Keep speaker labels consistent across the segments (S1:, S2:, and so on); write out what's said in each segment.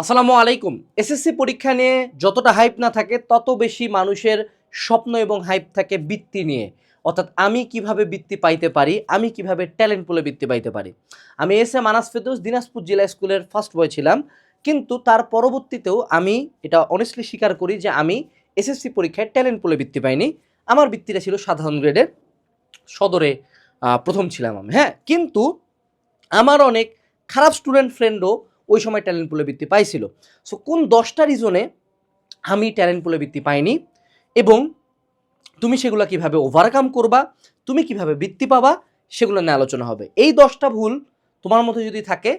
S1: আসসালামু আলাইকুম। এসএসসি পরীক্ষা নিয়ে যতটা হাইপ না থাকে, তত বেশি মানুষের স্বপ্ন এবং হাইপ থাকে বৃত্তি নিয়ে। অর্থাৎ আমি কীভাবে বৃত্তি পাইতে পারি, আমি কীভাবে ট্যালেন্ট পুলে বৃত্তি পাইতে পারি। আমি এস এ মানাস ফেদোস দিনাজপুর জেলা স্কুলের ফার্স্ট বয় ছিলাম। কিন্তু তার পরবর্তীতেও আমি এটা অনেস্টলি স্বীকার করি যে আমি এসএসসি পরীক্ষায় ট্যালেন্ট পুলে বৃত্তি পাইনি। আমার বৃত্তিটা ছিল সাধারণ গ্রেডের সদরে প্রথম ছিলাম আমি হ্যাঁ? কিন্তু আমার অনেক খারাপ স্টুডেন্ট ফ্রেন্ডও ওই সময় ট্যালেন্ট পুলে বৃত্তি পাইছিল। সো কোন দশটা রিজনে আমি ট্যালেন্ট পুলে বৃত্তি পাইনি এবং তুমি সেগুলো কীভাবে ওভারকাম করবা, তুমি কীভাবে বৃত্তি পাবা, সেগুলো নিয়ে আলোচনা হবে। এই দশটা ভুল তোমার মধ্যে যদি থাকে,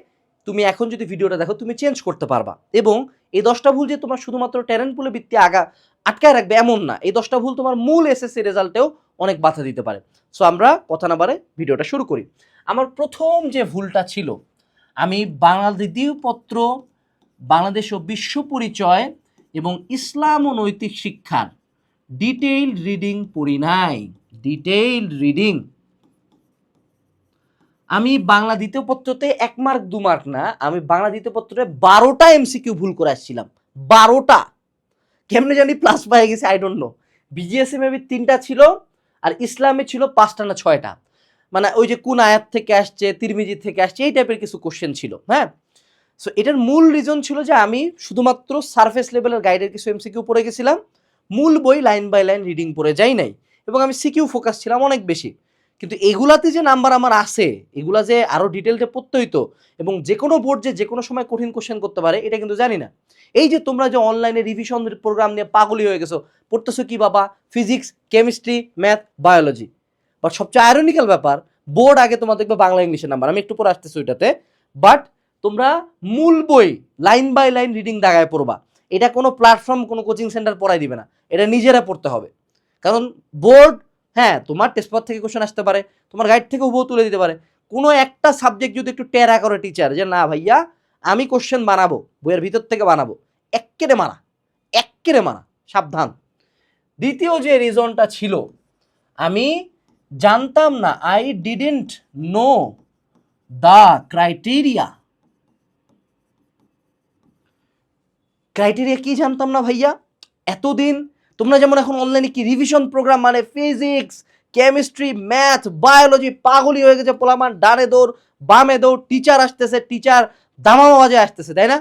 S1: তুমি এখন যদি ভিডিওটা দেখো, তুমি চেঞ্জ করতে পারবা। এবং এই দশটা ভুল যে তোমার শুধুমাত্র ট্যালেন্ট পুলে বৃত্তি আগা আটকায় রাখবে এমন না। এই দশটা ভুল তোমার মূল এসএসসি রেজাল্টেও অনেক বাধা দিতে পারে। সো আমরা কথা না বারে ভিডিওটা শুরু করি। আমার প্রথম যে ভুলটা ছিল আমি বাংলা দ্বিতীয় পত্র, বাংলাদেশ ও বিশ্ব পরিচয় এবং ইসলাম ও নৈতিক শিক্ষার ডিটেইলড রিডিং পড়ি নাই। ডিটেইলড রিডিং আমি বাংলা দ্বিতীয় পত্রতে এক মার্ক দু মার্ক না, আমি বাংলা দ্বিতীয় পত্রে বারোটা এমসিকিউ ভুল করে আসছিলাম। বারোটা। কেমনে জানি প্লাস পাই গেছে I don't know BGSA maybe তিনটা ছিল, আর ইসলামে ছিল পাঁচটা না ছয়টা। মানে ওই যে কোন আয়াত থেকে আসছে, তিরমিজি থেকে আসছে, এই টাইপের কিছু কোশ্চেন ছিল হ্যাঁ? সো এটার মূল রিজন ছিল যে আমি শুধুমাত্র সারফেস লেভেলের গাইডের কিছু এমসিকিউ পড়ে গেছিলাম, মূল বই লাইন বাই লাইন রিডিং পড়ে যাই নাই, এবং আমি সিকিউ ফোকাস ছিলাম অনেক বেশি। কিন্তু এগুলাতে যে নাম্বার আমার আছে, এগুলা যে আরও ডিটেলসে পড়তে হইতো এবং যে কোনো বোর্ড যে যে কোনো সময় কঠিন কোশ্চেন করতে পারে, এটা কিন্তু জানি না। এই যে তোমরা যে অনলাইনে রিভিশন প্রোগ্রাম নিয়ে পাগলি হয়ে গেছো, পড়তেছো কি বাবা? Physics chemistry math biology but সবচেয়ে আয়রনিক্যাল ব্যাপার বোর্ড আগে তোমার দেখবে বাংলা ইংলিশের নাম্বার আমি একটু পরে আসতেছি ওইটাতে। বাট তোমরা মূল বই লাইন বাই লাইন রিডিং দাগায় পড়বা। এটা কোনো প্ল্যাটফর্ম কোনো কোচিং সেন্টার পড়াই দিবে না। এটা নিজেরা পড়তে হবে। কারণ বোর্ড হ্যাঁ তোমার টেস্ট পেপার থেকে কোশ্চেন আসতে পারে, তোমার গাইড থেকে বউ তুলে দিতে পারে। কোনো একটা সাবজেক্ট যদি একটু টেরা করে টিচার যে না ভাইয়া, আমি কোশ্চেন বানাবো, বইয়ের ভিতর থেকে বানাবো এক্কেরে মারা এক্কেরে মারা সাবধান। দ্বিতীয় যে রিজনটা ছিল, আমি জানতাম না I didn't know the criteria criteria কি জানতাম না ভাইয়া? এতদিন তোমরা যেমন এখন অনলাইনে কি রিভিশন প্রোগ্রাম মানে ফিজিক্স কেমিস্ট্রি ম্যাথ বায়োলজি পাগলি হয়ে গেছে পোলামান ডানে দৌড়, বামে দৌড় টিচার আসতেছে টিচার দামা বাজে আসতেছে, তাই না?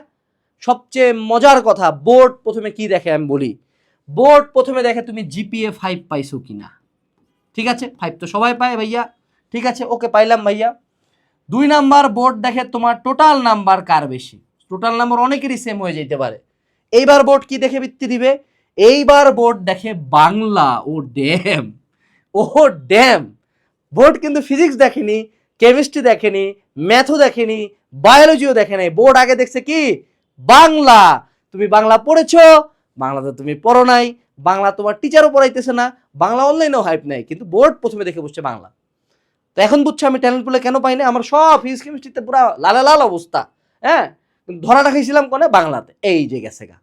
S1: সবচেয়ে মজার কথা বোর্ড প্রথমে কি দেখে আমি বলি? বোর্ড প্রথমে দেখে তুমি জিপিএ ফাইভ পাইছো কিনা? ঠিক আছে? ফাইভ তো সবাই পায় ভাইয়া। ঠিক আছে? ওকে পাইলাম ভাইয়া। দুই নাম্বার বোর্ড দেখে তোমার টোটাল নাম্বার কার বেশি? টোটাল নাম্বার অনেকেরই সেম হয়ে যেতে পারে। এইবার বোর্ড কি দেখে বৃত্তি দিবে? এইবার বোর্ড দেখে বাংলা। ও ড্যাম ও ড্যাম বোর্ড কিন্তু ফিজিক্স দেখেনি কেমিস্ট্রি দেখেনি ম্যাথও দেখেনি বায়োলজিও দেখে নাই। বোর্ড আগে দেখছে কি? বাংলা। তুমি বাংলা পড়েছো, বাংলাতে তুমি পড়ো নাই। বাংলা তোমার টিচারও পড়াইতেছে না, বাংলা অনলাইনেও হাইপ নাই, কিন্তু বোর্ড প্রথমে দেখে বসছে বাংলা। তো এখন বুঝছ আমি ট্যালেন্টগুলো কেন পাই না আমার সব ফিজিক্স কেমিস্ট্রিতে পুরো লালা লাল অবস্থা হ্যাঁ? ধরাটা খাইছিলাম কোনে? বাংলাতে। এই যে গেছে গা।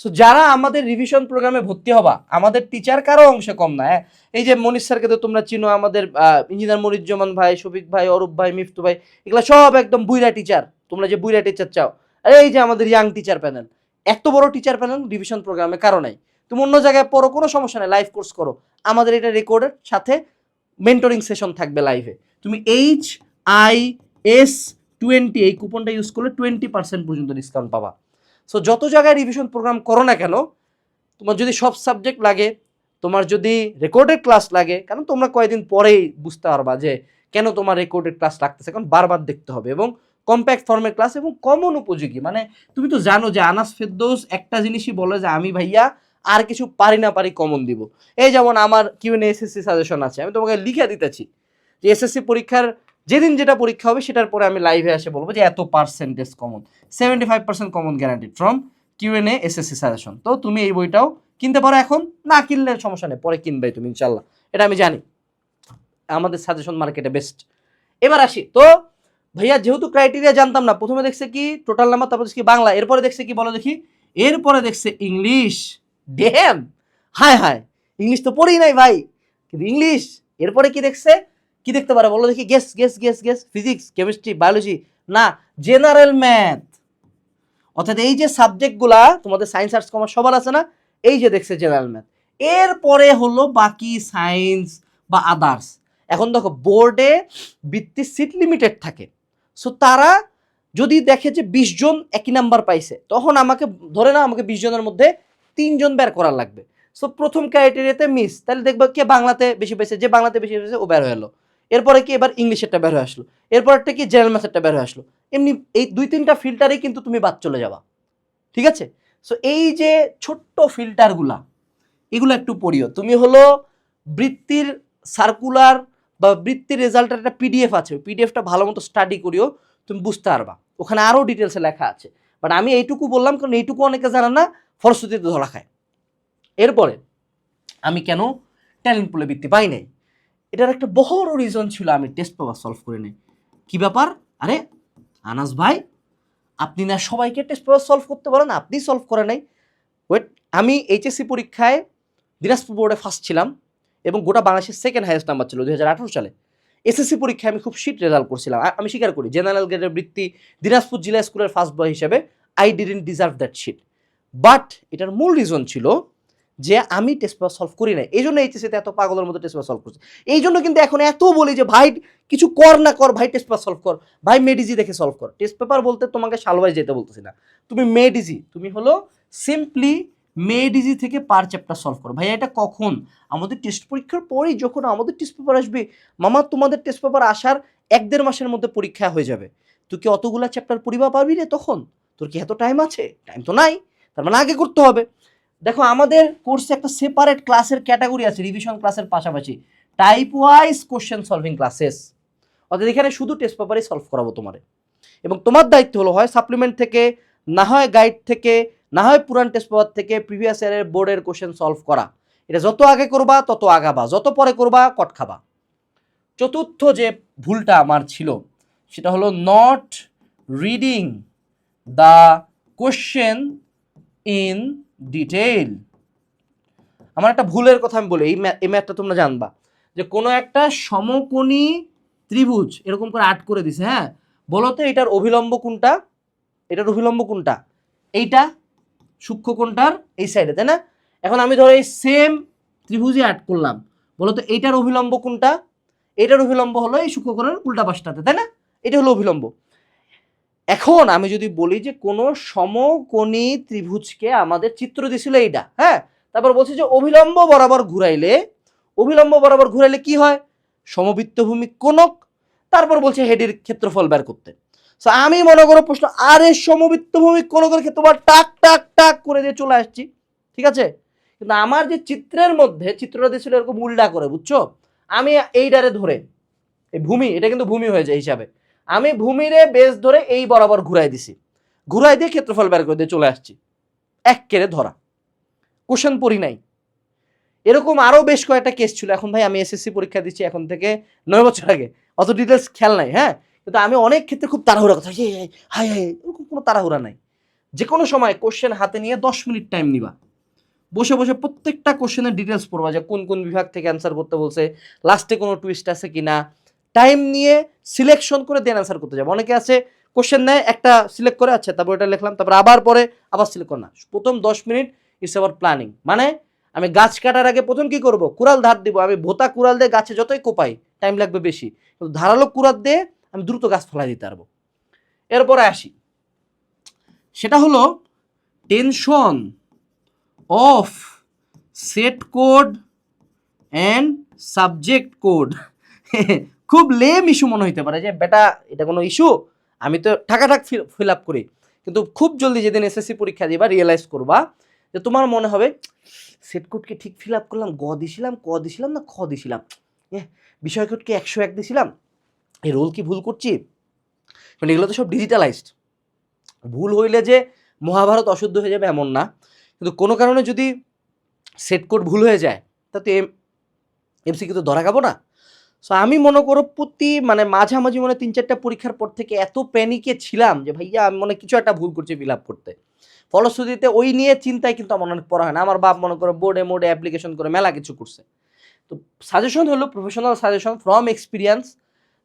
S1: সো যারা আমাদের রিভিশন প্রোগ্রামে ভর্তি হবা, আমাদের টিচার কারও অংশে কম না হ্যাঁ? এই যে মনীষ স্যারকে তো তোমরা চিনো, আমাদের ইঞ্জিনিয়ার মনিরুজ্জামান ভাই, শফিক ভাই, অরূপ ভাই, মিফতু ভাই, এগুলো সব একদম বুইরা টিচার তোমরা যে বুইরা টিচার চাও। আর এই যে আমাদের ইয়াং টিচার প্যানেল এত বড় টিচার প্যানেল রিভিশন প্রোগ্রামে কারও নাই। তুমি অন্য জায়গায় পড়ো, কোনো সমস্যা নেই লাইভ কোর্স করো। আমাদের এটা রেকর্ডের সাথে মেন্টরিং সেশন থাকবে লাইভে তুমি এইচ আই এস টোয়েন্টি এই কুপনটা ইউজ করলে টোয়েন্টি পার্সেন্ট পর্যন্ত ডিসকাউন্ট পাবা। সো যত জায়গায় রিভিশন প্রোগ্রাম করো না কেন, তোমার যদি সব সাবজেক্ট লাগে, তোমার যদি রেকর্ডেড ক্লাস লাগে, কারণ তোমরা কয়েকদিন পরেই বুঝতে পারবা যে কেন তোমার রেকর্ডেড ক্লাস লাগতেছে, কারণ বারবার দেখতে হবে এবং কম্প্যাক্ট ফর্মের ক্লাস এবং কমন উপযোগী। মানে তুমি তো জানো যে আনাস ফেরদৌস একটা জিনিসই বলে যে, আমি ভাইয়া আর কিছু পারি না পারি কমন দিব। এই যেমন আমার কিউএন এসএসসি সাজেশন আছে, আমি তোমাকে লিখে দিতেছি যে এসএসসি পরীক্ষার যেদিন যেটা পরীক্ষা হবে সেটার পরে আমি লাইভে এসে বলব যে এত percentage common seventy five percent common guarantee from QnA SSC suggestion তো তুমি এই বইটাও কিনতে পারো এখন, না কিনলে সমস্যা নেই, পরে কিনবে তুমি ইনশাল্লাহ এটা আমি জানি, আমাদের সাজেশন মার্কেটে বেস্ট এবার আসি, তো ভাইয়া যেহেতু ক্রাইটেরিয়া জানতাম না, প্রথমে দেখছে কি টোটাল নাম্বার তারপর দেখছে বাংলা, এরপরে দেখছে কি বলো দেখি, এরপরে দেখছে ইংলিশ ড্যাম হায় হায় ইংলিশ তো পড়েই নাই ভাই। কিন্তু ইংলিশ এরপরে কি দেখছে? কি দেখতে পারে বলো দেখি। Guess guess guess guess physics chemistry biology না জেনারেল ম্যাথ অর্থাৎ এই যে সাবজেক্টগুলা তোমাদের সায়েন্স আর্টস কমার্স সবার আছে না? এই যে দেখছে জেনারেল ম্যাথ এরপরে হলো বাকি সায়েন্স বা আদার্স এখন দেখো বোর্ডে বৃত্তির সিট লিমিটেড থাকে। সো তারা যদি দেখে যে বিশ জন একই নাম্বার পাইছে, তখন আমাকে ধরে না আমাকে বিশ জনের মধ্যে তিনজন বের করা লাগবে। সো প্রথম ক্রাইটেরিয়াতে মিস তাহলে দেখব কে বাংলাতে বেশি পেয়েছে যে বাংলাতে বেশি পেয়েছে ও বের হয়ে এলো। এরপরে কি এবার ইংলিশেরটা বের হয়ে আসলো। এরপরটা কি জেনারেল ম্যাথেরটা বের হয়ে আসলো। এমনি এই দুই তিনটা ফিল্টারেই কিন্তু তুমি বাদ চলে যাবা। ঠিক আছে? সো এই যে ছোট্ট ফিল্টারগুলা এগুলো একটু পড়িও। তুমি হলো বৃত্তির সার্কুলার বা বৃত্তির রেজাল্টের একটা পিডিএফ আছে পিডিএফটা ভালো মতো স্টাডি করিও, তুমি বুঝতে পারবা। ওখানে আরও ডিটেলসে লেখা আছে। বাট আমি এইটুকু বললাম, কারণ এইটুকু অনেকে জানে না ফলশ্রুতিতে ধরা খায়। এরপরে আমি কেন ট্যালেন্ট পুলে বৃত্তি পাই নাই? এটার একটা বড় রিজন ছিল আমি টেস্ট পেপার সলভ করে নেই। কী ব্যাপার? আরে, আনাস ভাই, আপনি না সবাইকে টেস্ট পেপার সলভ করতে পারেন, আপনি সলভ করে নাই ওয়েট আমি এইচএসসি পরীক্ষায় দিনাজপুর বোর্ডে ফার্স্ট ছিলাম এবং গোটা বাংলাদেশের সেকেন্ড হাইয়েস্ট নাম্বার ছিল দু হাজার আঠারো সালে। এসএসসি পরীক্ষায় আমি খুব শিট রেজাল্ট করছিলাম। আমি স্বীকার করি জেনারেল গ্রেডের বৃত্তি দিনাজপুর জেলা স্কুলের ফার্স্ট বয় হিসেবে I didn't deserve that shit but এটার মূল রিজন ছিল যে আমি টেস্ট পেপার সলভ করি না এই জন্য এইচএসিতে এত পাগলের মতো টেস্ট পেপার সলভ করছি। এই জন্য কিন্তু এখন এত বলি যে, ভাই, কিছু কর না কর, ভাই টেস্ট পেপার সলভ কর। ভাই মেডিজি দেখে সলভ কর। টেস্ট পেপার বলতে তোমাকে সালবাই যেতে বলতেছি না। তুমি মেডিজি তুমি হলো সিম্পলি মেডিজি থেকে পার চ্যাপ্টার সলভ করো। ভাই এটা কখন? আমাদের টেস্ট পরীক্ষার পরেই যখন আমাদের টেস্ট পেপার আসবে, মামা, তোমাদের টেস্ট পেপার আসার এক দেড় মাসের মধ্যে পরীক্ষা হয়ে যাবে। তুই কি অতগুলা চ্যাপ্টার পড়িবা পারবি রে তখন? তোর কি এত টাইম আছে? টাইম তো নাই। তার মানে আগে করতে হবে। দেখো, আমাদের কোর্সে একটা সেপারেট ক্লাসের ক্যাটাগরি আছে রিভিশন ক্লাসের পাশাপাশি। Type wise question solving classes অর্থাৎ এখানে শুধু টেস্ট পেপারই সলভ করাবো তোমারে। এবং তোমার দায়িত্ব হলো, হয় সাপ্লিমেন্ট থেকে, না হয় গাইড থেকে, না হয় পুরান টেস্ট পেপার থেকে প্রিভিয়াস ইয়ারের বোর্ডের কোশ্চেন সলভ করা। এটা যত আগে করবা, তত আগাবা। যত পরে করবা, কট খাবা। চতুর্থ যে ভুলটা আমার ছিল, সেটা হলো not reading the question in detail আমার একটা ভুলের কথা আমি বলি, এই ম্যা- এই ম্যাথটা তোমরা জানবা, যে কোনো একটা সমকোণী ত্রিভুজ এরকম করে আট করে দিছে হ্যাঁ? বলো তো এটার অভিলম্ব কোনটা? এটার অভিলম্ব কোনটা? এইটা সূক্ষ্ম কোনটার এই সাইডে তাই না? এখন আমি ধরো এই সেম ত্রিভুজই আট করলাম, বলো তো এইটার অভিলম্ব কোনটা? এটার অভিলম্ব হলো এই সূক্ষ্মকোণের উল্টা পাশটাতে, তাই না? এটা হলো অভিলম্ব। এখন আমি যদি বলি যে কোনো সমকোণী ত্রিভুজকে আমাদের চিত্র দিছিল এইটা হ্যাঁ? তারপর বলছি যে অভিলম্ব বরাবর ঘুরাইলে অভিলম্ব বরাবর ঘুরাইলে কি হয়? সমবৃত্তভূমি কোণক। তারপর বলছে হেডের ক্ষেত্রফল বের করতে। So, আমি মনে করো প্রশ্ন আরে সমবৃত্তভূমি কোণকের ক্ষেত্রফল টাক টাক টাক করে দিয়ে চলে আসছি ঠিক আছে? কিন্তু আমার যে চিত্রের মধ্যে চিত্রটা দিয়েছিল এরকম উল্টা করে বুঝছ? আমি এইটারে ধরে এই ভূমি এটা কিন্তু ভূমি হয়ে যায় হিসাবে। আমি ভূমিরে বেশ ধরে এই বরাবর ঘুরাই দিছি। ঘুরাই দিয়ে ক্ষেত্রফল বের করে দিয়ে চলে আসছি। এক কেড়ে ধরা। কোশ্চেন পড়ি নাই। এরকম আরও বেশ কয়েকটা কেস ছিল। এখন ভাই আমি এসএসসি পরীক্ষা দিচ্ছি এখন থেকে নয় বছর আগে। অত ডিটেলস খেয়াল নাই হ্যাঁ? কিন্তু আমি অনেক ক্ষেত্রে খুব তাড়াহুড়া কথা হাই হাই হাই এরকম কোনো তাড়াহুড়া নাই। যে কোনো সময় কোশ্চেন হাতে নিয়ে দশ মিনিট টাইম নিবা। বসে বসে প্রত্যেকটা কোশ্চেনের ডিটেলস পড়বা যে কোন কোন বিভাগ থেকে অ্যান্সার করতে বলছে লাস্টে কোনো টুইস্ট আছে কি না টাইম নিয়ে সিলেকশন করে দেন অ্যান্সার করতে যাবে। অনেকে আছে কোশ্চেন নেয়, একটা সিলেক্ট করে আচ্ছা তারপর এটা লিখলাম, তারপর আবার পরে আবার সিলেক্ট কর না। প্রথম দশ মিনিট ইটস আবার প্ল্যানিং মানে আমি গাছ কাটার আগে প্রথম কি করব? কুড়াল ধার দিব। আমি ভোতা কুড়াল দিয়ে গাছে যতই কোপাই টাইম লাগবে বেশি। কিন্তু ধারালো কুড়াল দিয়ে আমি দ্রুত গাছ ফেলাই দিতে পারব। এরপরে আসি। সেটা হলো tension of set code and subject code খুব লেম ইস্যু মনে হইতে পারে যে, বেটা, এটা কোনো ইস্যু আমি তো ঠাকাঠাক ফিল আপ করি। কিন্তু খুব জলদি যেদিন এসএসসি পরীক্ষা দিবা রিয়েলাইজ করবা যে তোমার মনে হবে সেট কোডকে ঠিক ফিল আপ করলাম? গ দিছিলাম, ক দিছিলাম না খ দিছিলাম? এ, বিষয় কোডকে একশো এক দিছিলাম? এই রোল কি ভুল করছি? কারণ এগুলো তো সব ডিজিটালাইজড ভুল হইলে যে মহাভারত অশুদ্ধ হয়ে যাবে এমন না। কিন্তু কোনো কারণে যদি সেট কোড ভুল হয়ে যায় তাতে এম এমসিকিউ তো ধরা খাব না। সো আমি মনে করো প্রতি মানে মাঝামাঝি মনে তিন চারটা পরীক্ষার পর থেকে এত প্যানিকে ছিলাম যে, ভাইয়া, আমি মনে কিছু একটা ভুল করছি ফিল আপ করতে। ফলশ্রুতিতে ওই নিয়ে চিন্তায় কিন্তু আমার অনেক পড়া হয় না। আমার বাপ মনে করো বোর্ডে মোডে অ্যাপ্লিকেশন করে মেলা কিছু করছে। তো সাজেশন হলো প্রফেশনাল সাজেশন ফ্রম এক্সপিরিয়েন্স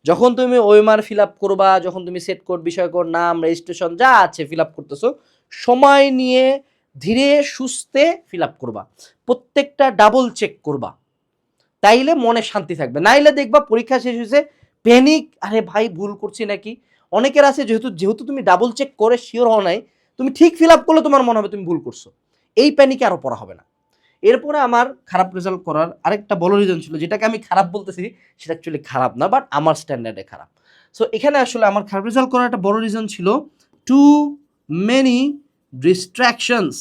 S1: যখন তুমি ওয়েমার ফিল আপ করবা, যখন তুমি সেট কোড বিষয় কোড নাম রেজিস্ট্রেশন যা আছে ফিল আপ করতেছো, সময় নিয়ে ধীরে সুস্থে ফিল আপ করবা। প্রত্যেকটা ডাবল চেক করবা। তাইলে মনে শান্তি থাকবে। নাইলে দেখবা পরীক্ষা শেষ হয়েছে প্যানিক, আরে ভাই, ভুল করছি নাকি? অনেকের আছে, যেহেতু যেহেতু তুমি ডাবল চেক করে শিওর হও নাই, তুমি ঠিক ফিল আপ করলে তোমার মনে হবে তুমি ভুল করছ। এই প্যানিকে আরও পড়া হবে না। এরপরে আমার খারাপ রেজাল্ট করার আরেকটা বড় রিজন ছিল, যেটাকে আমি খারাপ বলতেছি, সেটা অ্যাকচুয়ালি খারাপ না বাট আমার স্ট্যান্ডার্ডে খারাপ। সো এখানে আসলে আমার খারাপ রেজাল্ট করার একটা বড় রিজন ছিল টু মেনি ডিস্ট্র্যাকশনস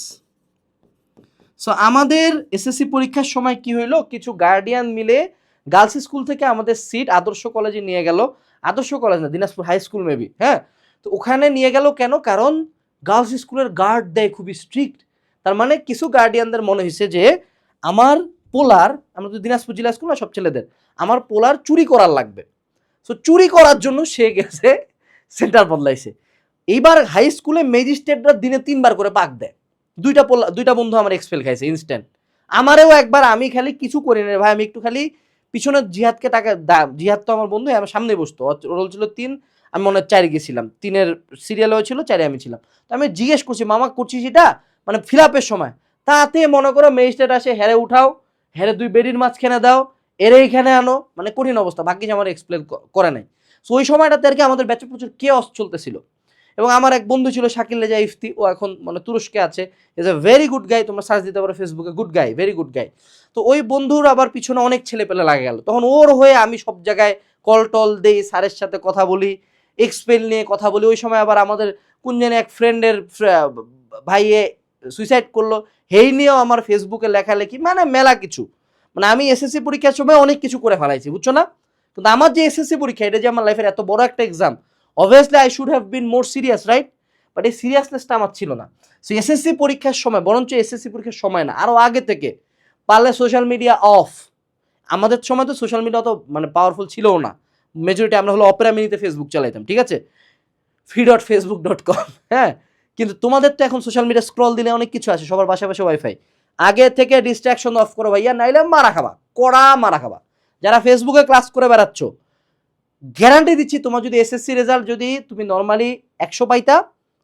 S1: সো আমাদের এসএসসি পরীক্ষার সময় কি হইল? কিছু গার্ডিয়ান মিলে গার্লস স্কুল থেকে আমাদের সিট আদর্শ কলেজে নিয়ে গেল। আদর্শ কলেজ না, দিনাজপুর হাই স্কুল মেবি হ্যাঁ? তো ওখানে নিয়ে গেল কেন? কারণ গার্লস স্কুলের গার্ড দেয় খুবই স্ট্রিক্ট তার মানে কিছু গার্ডিয়ানদের মনে হয়েছে যে, আমার পোলার, আমরা তো দিনাজপুর জেলা স্কুল না, সব ছেলেদের, আমার পোলার চুরি করার লাগবে। সো চুরি করার জন্য সে গেছে সেন্টার বদলাইছে। এইবার হাই স্কুলে ম্যাজিস্ট্রেটরা দিনে তিনবার করে পাক দেয়। দুইটা পোলা, দুইটা বন্ধু আমার এক্সপেল খাইছে ইনস্ট্যান্ট আমারও একবার আমি খালি কিছু করি না ভাই, আমি একটু খালি পিছনে জিহাদকে টাকা জিহাদ তো আমার বন্ধু আমার সামনে বসতো। রোল ছিল তিন, আমি মনে হয় চারে গেছিলাম। তিনের সিরিয়াল হয়েছিল চারে আমি ছিলাম। তো আমি জিজ্ঞেস করছি, মামা করছি সেটা মানে ফিল সময়। তাতে মনে করো ম্যাজিস্ট্রেট আসে হেরে উঠাও। হেরে দুই বেডির মাঝখানে দাও। এরে এখানে আনো। মানে কঠিন অবস্থা, বাকি আমার এক্সপ্লেন করে নাই। সো ওই সময়টাতে আর কি আমাদের ব্যাচে প্রচুর কেয়স চলতেছিল। এবং আমার এক বন্ধু ছিল শাকিল রেজা ইফতি, ও এখন মানে তুরস্কে আছে। Is a very good guy তোমরা সার্চ দিতে পারো ফেসবুকে good guy very good guy তো ওই বন্ধুর আবার পিছনে অনেক ছেলে পেলে লাগে গেল। তখন ওর হয়ে আমি সব জায়গায় কল টল দেই স্যারের সাথে কথা বলি এক্সপেল নিয়ে কথা বলি। ওই সময় আবার আমাদের কোন এক ফ্রেন্ডের ভাইয়ে সুইসাইড করল। হেই নিয়েও আমার ফেসবুকে লেখালেখি মানে মেলা কিছু। মানে আমি এসএসসি পরীক্ষার সময় অনেক কিছু করে ফেলাইছি, বুঝছ না? কিন্তু আমার যে এসএসসি পরীক্ষা, এটা যে আমার লাইফের এত বড় একটা exam obviously I should have been more serious right but এই সিরিয়াসনেসটা আমার ছিল না। সো এসএসসি পরীক্ষার সময়, বরঞ্চ এসএসসি পরীক্ষার সময় না আরও আগে থেকে পারলে সোশ্যাল মিডিয়া অফ আমাদের সময় তো সোশ্যাল মিডিয়া তো মানে পাওয়ারফুল ছিলও না। মেজরিটি আমরা হলো অপেরা মিনিতে ফেসবুক চালাইতাম, ঠিক আছে? ফি ডট ফেসবুক ডট কম হ্যাঁ? কিন্তু তোমাদের তো এখন সোশ্যাল মিডিয়া স্ক্রল দিলে অনেক কিছু আছে, সবার বাসায় বাসায় ওয়াইফাই আগে থেকে ডিস্ট্রাকশন অফ করো ভাইয়া, নাইলে মারা খাবা, কড়া মারা খাবা। যারা ফেসবুকে ক্লাস করে বেড়াচ্ছ গ্যারান্টি দিচ্ছি, তোমার যদি এসএসসি রেজাল্ট যদি তুমি নর্মালি একশো পাইতা,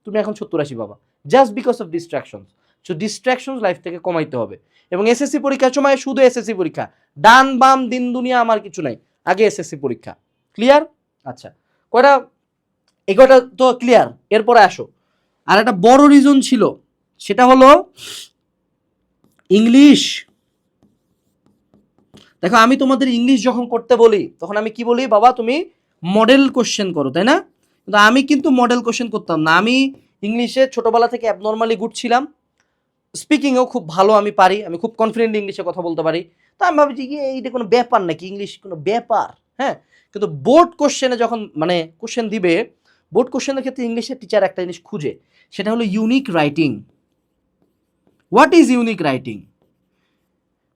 S1: তুমি এখন সত্তর আশি পাবা। Just because of distraction so distraction life থেকে কমাইতে হবে। এবং এসএসসি পরীক্ষার সময় শুধু এসএসসি পরীক্ষা। ডান বাম দিন দুনিয়া আমার কিছু নাই। আগে এসএসসি পরীক্ষা। ক্লিয়ার আচ্ছা। কয়টা? এগারোটা তো ক্লিয়ার এরপরে আসো। আর একটা বড় রিজন ছিল, সেটা হলো ইংলিশ দেখো, আমি তোমাদের ইংলিশ যখন করতে বলি, তখন আমি কি বলি? বাবা, তুমি মডেল কোশ্চেন করো, তাই না? কিন্তু আমি কিন্তু মডেল কোশ্চেন করতাম না। আমি ইংলিশে ছোটোবেলা থেকে অ্যাবনর্মালি গুড ছিলাম। স্পিকিংও খুব ভালো আমি পারি। আমি খুব কনফিডেন্ট ইংলিশে কথা বলতে পারি। তো আমি ভাবছি কি এইটা কোনো ব্যাপার নাকি? ইংলিশ কোনো ব্যাপার? হ্যাঁ? কিন্তু বোর্ড কোশ্চেনে যখন মানে কোশ্চেন দিবে বোর্ড কোশ্চেনের ক্ষেত্রে ইংলিশের টিচার একটা জিনিস খুঁজে। সেটা হলো unique writing what is unique writing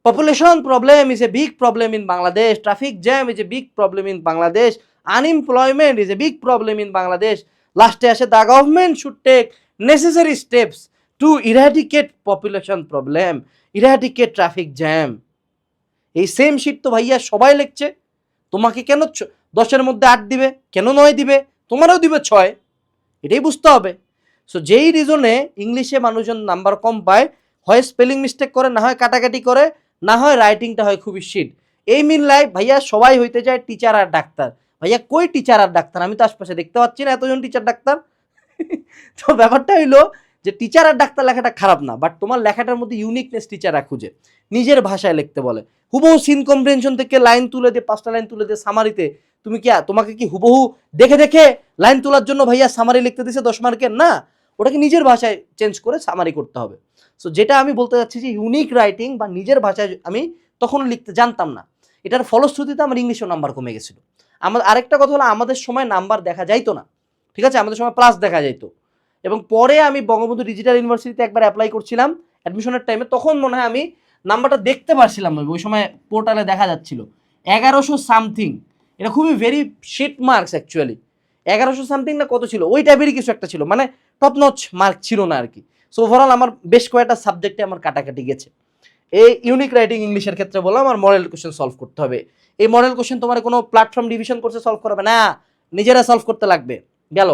S1: population problem is a big problem in Bangladesh traffic jam is a big problem in Bangladesh unemployment is a big problem in Bangladesh লাস্টে আসে the government should take necessary steps to eradicate population problem eradicate traffic jam এই same শীত তো ভাইয়া সবাই লিখছে। তোমাকে কেন দশের মধ্যে আট দিবে? কেন নয় দিবে? তোমারও দিবে ছয়। এটাই বুঝতে হবে। সো যেই রিজনে ইংলিশে মানুষজন নাম্বার কম পায়, হয় স্পেলিং মিস্টেক করে, না হয় কাটাকাটি করে না হয় রাইটিংটা হয় খুবই শিট এই মিললাই ভাইয়া সবাই হইতে যায় টিচার আর ডাক্তার। ভাইয়া কই টিচার আর ডাক্তার? আমি তো আশপাশে দেখতে পাচ্ছি না এতজন টিচার ডাক্তার। তো ব্যাপারটা হইল যে টিচার আর ডাক্তার লেখাটা খারাপ না বাট তোমার লেখাটার মধ্যে ইউনিকনেস টিচাররা খুঁজে। নিজের ভাষায় লিখতে বলে। হুবহু সিন কম্প্রেনশন থেকে লাইন তুলে দিয়ে, পাঁচটা লাইন তুলে দিয়ে সামারিতে তুমি কি তোমাকে কি হুবহু দেখে দেখে লাইন তোলার জন্য ভাইয়া সামারি লিখতে দিছে দশ মার্কের না। ওটাকে নিজের ভাষায় চেঞ্জ করে সামারি করতে হবে। সো যেটা আমি বলতে চাচ্ছি যে ইউনিক রাইটিং বা নিজের ভাষায় আমি তখন লিখতে জানতাম না। এটার ফলশ্রুতিতে আমার ইংলিশেও নাম্বার কমে গেছিল। আমার আরেকটা কথা হলো, আমাদের সময় নাম্বার দেখা যাইতো না। ঠিক আছে? আমাদের সময় প্লাস দেখা যাইতো। এবং পরে আমি বঙ্গবন্ধু ডিজিটাল ইউনিভার্সিটিতে একবার অ্যাপ্লাই করছিলাম অ্যাডমিশনের টাইমে তখন মনে হয় আমি নাম্বারটা দেখতে পারছিলাম না। ওই সময় পোর্টালে দেখা যাচ্ছিল। এগারোশো সামথিং এটা খুবই ভেরি শিট মার্কস অ্যাকচুয়ালি এগারোশো সামথিং না কত ছিল? ওই টাইপেরই কিছু একটা ছিল। মানে টপ নচ মার্ক ছিল না আর কি। সো ওভারঅল আমার বেশ কয়েকটা সাবজেক্টে আমার কাটাকাটি গেছে। এই ইউনিক রাইটিং ইংলিশের ক্ষেত্রে বললাম, আমার মডেল কোশ্চেন সলভ করতে হবে। এই মডেল কোশ্চেন তোমার কোনো প্ল্যাটফর্ম ডিভিশন করছে সলভ করবে? না, নিজেরা সলভ করতে লাগবে। গেল।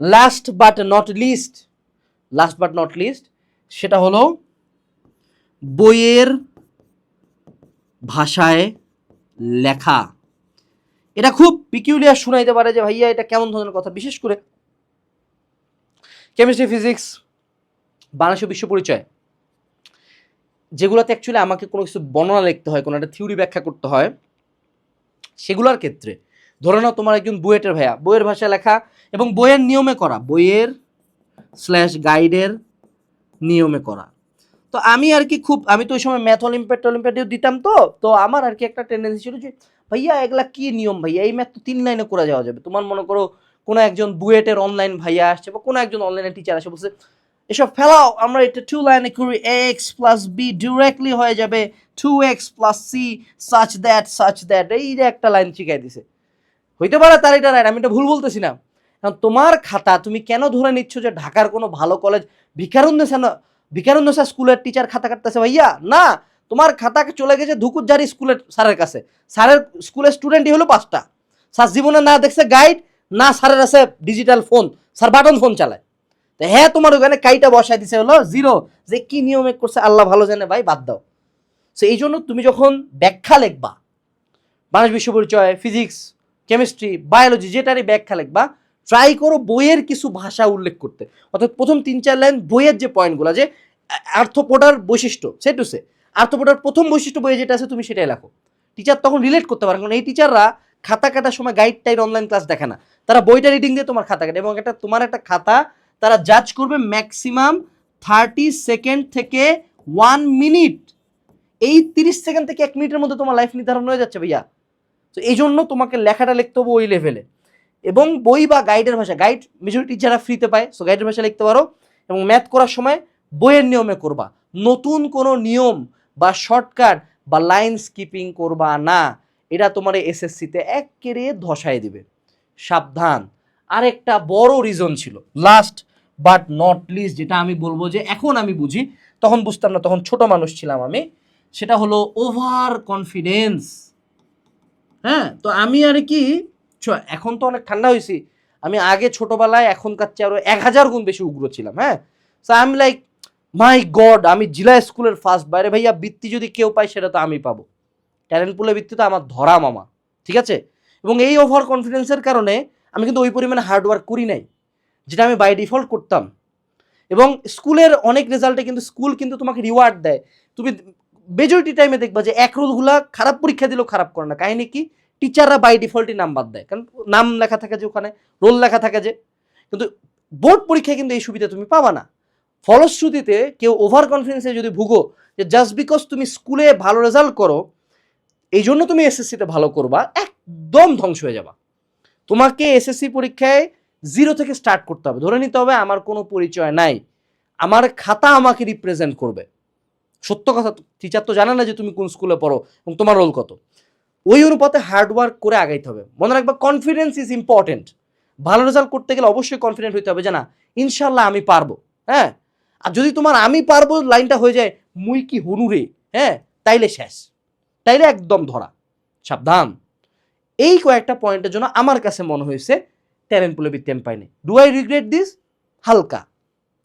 S1: Last but not least last but not least সেটা হলো বইয়ের ভাষায় লেখা। এটা খুব পিকিউলিয়ার শোনাইতে পারে যে, ভাইয়া, এটা কেমন ধরনের কথা? বিশেষ করে কেমিস্ট্রি ফিজিক্স বাংলাদেশ বিশ্ব পরিচয়। যেগুলোতে অ্যাকচুয়ালি আমাকে কোনো কিছু বর্ণনা লিখতে হয়, কোনো একটা থিওরি ব্যাখ্যা করতে হয়, সেগুলোর ক্ষেত্রে। ধরে নাও তোমার একজন বুয়েটের ভাইয়া বইয়ের ভাষায় লেখা এবং বইয়ের নিয়মে করা বইয়ের স্ল্যাশ গাইডের নিয়মে করা। তো আমি আর কি খুব, আমি তো ওই সময় ম্যাথ অলিম্পিয়াড অলিম্পিয়াডেও দিতাম তো তো আমার আর কি একটা টেন্ডেন্সি ছিল যে, ভাইয়া, এগুলা কি নিয়ম ভাইয়া? এই ম্যাথ তো তিন লাইনে করে যাওয়া যাবে। তোমার মনে করো কোনো একজন বুয়েটের অনলাইন ভাইয়া আসছে বা কোনো একজন অনলাইনে টিচার আসে বলছে, এসব ফেলাও, আমরা এটা টু লাইনে করি এক্স প্লাস বি ডিরেক্টলি হয়ে যাবে two x plus c such that such that এই যে একটা লাইন শিখাই দিছে। হইতে পারে তার এটা রাইট আমি এটা ভুল বলতেছি না। কারণ তোমার খাতা তুমি কেন ধরে নিচ্ছ যে ঢাকার কোনো ভালো কলেজ ভিকারুন্নেসা ভিকারুন্নেসা স্কুলের টিচার খাতা কাটতেছে ভাইয়া? না, তোমার খাতা চলে গেছে ধুকুরজারি স্কুলের স্যারের কাছে। স্যারের স্কুলের স্টুডেন্টই হলো পাঁচটা। স্যার জীবনে না দেখছে গাইড না, স্যারের আছে digital phone sir button phone চালায়। তো হ্যাঁ তোমার ওখানে কাইটা বসাই দিছে হলো জিরো যে কি নিয়মে করছে, আল্লাহ ভালো জানে ভাই, বাদ দাও। সো এই জন্য তুমি যখন ব্যাখ্যা লিখবা বাংলাদেশ বিশ্ব পরিচয় ফিজিক্স কেমিস্ট্রি বায়োলজি যেটারই ব্যাখ্যা লিখবা ট্রাই করো বইয়ের কিছু ভাষা উল্লেখ করতে। অর্থাৎ প্রথম তিন চার লাইন বইয়ের যে পয়েন্টগুলো যে আর্থপোডার বৈশিষ্ট্য সে টু সে আর্থপোডার প্রথম বৈশিষ্ট্য বইয়ে যেটা আছে, তুমি সেটাই লেখো। টিচার তখন রিলেট করতে পারে, কারণ এই টিচাররা খাতা কাটার সময় গাইড টাইড অনলাইন ক্লাস দেখে না। তারা বইটা রিডিং দিয়ে তোমার খাতা কাটে এবং একটা তোমার একটা খাতা তারা জাজ করবে ম্যাক্সিমাম থার্টি সেকেন্ড থেকে ওয়ান মিনিট এই তিরিশ সেকেন্ড থেকে এক মিনিটের মধ্যে তোমার লাইফ নির্ধারণ হয়ে যাচ্ছে ভাইয়া। তো এই জন্য তোমাকে লেখাটা লিখতে হবে ওই লেভেলে এবং বই বা গাইডের ভাষা গাইড মেজরিটি যারা ফ্রিতে পায় সো গাইডের ভাষা লিখতে পারো। এবং ম্যাথ করার সময় বইয়ের নিয়মে করবা। নতুন কোনো নিয়ম বা শর্টকাট বা লাইন স্কিপিং করবা না। এটা তোমার এসএসসিতে একেরে ধসায় দিবে। সাবধান। আরেকটা বড় রিজন ছিল। লাস্ট বাট নট লিস্ট যেটা আমি বলব যে এখন আমি বুঝি, তখন বুঝতাম না, তখন ছোট মানুষ ছিলাম আমি, সেটা হলো ওভার কনফিডেন্স হ্যাঁ তো আমি আর কি এখন তো অনেক ঠান্ডা হয়েছি। আমি আগে ছোটবেলায় এখনকার চেয়ে আরও এক হাজার গুণ বেশি উগ্র ছিলাম হ্যাঁ। So I am like my god আমি জিলা স্কুলের ফার্স্ট বাইরে ভাইয়া বৃত্তি যদি কেউ পায় সেটা তো আমি পাবো। ট্যালেন্ট পুলের বৃত্তি তো আমার ধরা মামা, ঠিক আছে? এবং এই ওভার কনফিডেন্সের কারণে আমি কিন্তু ওই পরিমাণে হার্ডওয়ার্ক করি নাই, যেটা আমি বাই ডিফল্ট করতাম। এবং স্কুলের অনেক রেজাল্টে কিন্তু স্কুল কিন্তু তোমাকে রিওয়ার্ড দেয়। তুমি মেজরিটি টাইমে দেখবা যে এক রোলগুলা খারাপ পরীক্ষা দিলেও খারাপ করে না। কাহিনী কি? টিচাররা বাই ডিফল্টই নাম্বার দেয়। কারণ নাম লেখা থাকে যে ওখানে রোল লেখা থাকে যে। কিন্তু বোর্ড পরীক্ষায় কিন্তু এই সুবিধা তুমি পাবা না। ফলশ্রুতিতে কেউ ওভার কনফিডেন্সে যদি ভুগো যে জাস্ট বিকজ তুমি স্কুলে ভালো রেজাল্ট করো এই জন্য তুমি এসএসসিতে ভালো করবা একদম ধ্বংস হয়ে যাবা। তোমাকে এসএসসি পরীক্ষায় জিরো থেকে স্টার্ট করতে হবে। ধরে নিতে হবে আমার কোনো পরিচয় নাই। আমার খাতা আমাকে রিপ্রেজেন্ট করবে। সত্য কথা টিচার তো জানে না যে তুমি কোন স্কুলে পড়ো এবং তোমার রোল কত। ওই অনুপাতে হার্ডওয়ার্ক করে আগাইতে হবে। মনে রাখবা কনফিডেন্স ইজ ইম্পর্টেন্ট ভালো রেজাল্ট করতে গেলে অবশ্যই কনফিডেন্ট হইতে হবে যে না ইনশাল্লাহ আমি পারব। হ্যাঁ? আর যদি তোমার আমি পারব, লাইনটা হয়ে যায়, মুই কি হনুরে হ্যাঁ? তাইলে শেষ। তাইলে একদম ধরা। সাবধান। এই কয়েকটা পয়েন্টের জন্য আমার কাছে মনে হয়েছে ট্যালেন্ট পুলে বৃত্তি আমি পাইনি। ডু আই রিগ্রেট দিস হালকা।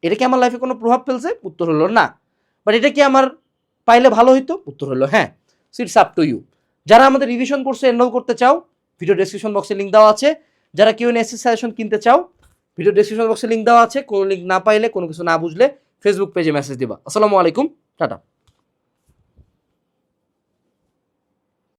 S1: এটা কি আমার লাইফে কোনো প্রভাব ফেলছে? উত্তর হলো না। বাট এটা কি আমার পাইলে ভালো হইতো? উত্তর হলো হ্যাঁ। সিটস আপ টু ইউ যারা আমাদের রিভিশন কোর্সে এনরোল করতে চাও ভিডিও ডেসক্রিপশন বক্সে লিঙ্ক দেওয়া আছে। যারা কেউ এসএস সাজেশন কিনতে চাও ভিডিও ডেসক্রিপশন বক্সে লিঙ্ক দেওয়া আছে। কোনো লিঙ্ক না পাইলে, কোনো কিছু না বুঝলে ফেসবুক পেজে মেসেজ দিবা। আসসালামু আলাইকুম। টাটা।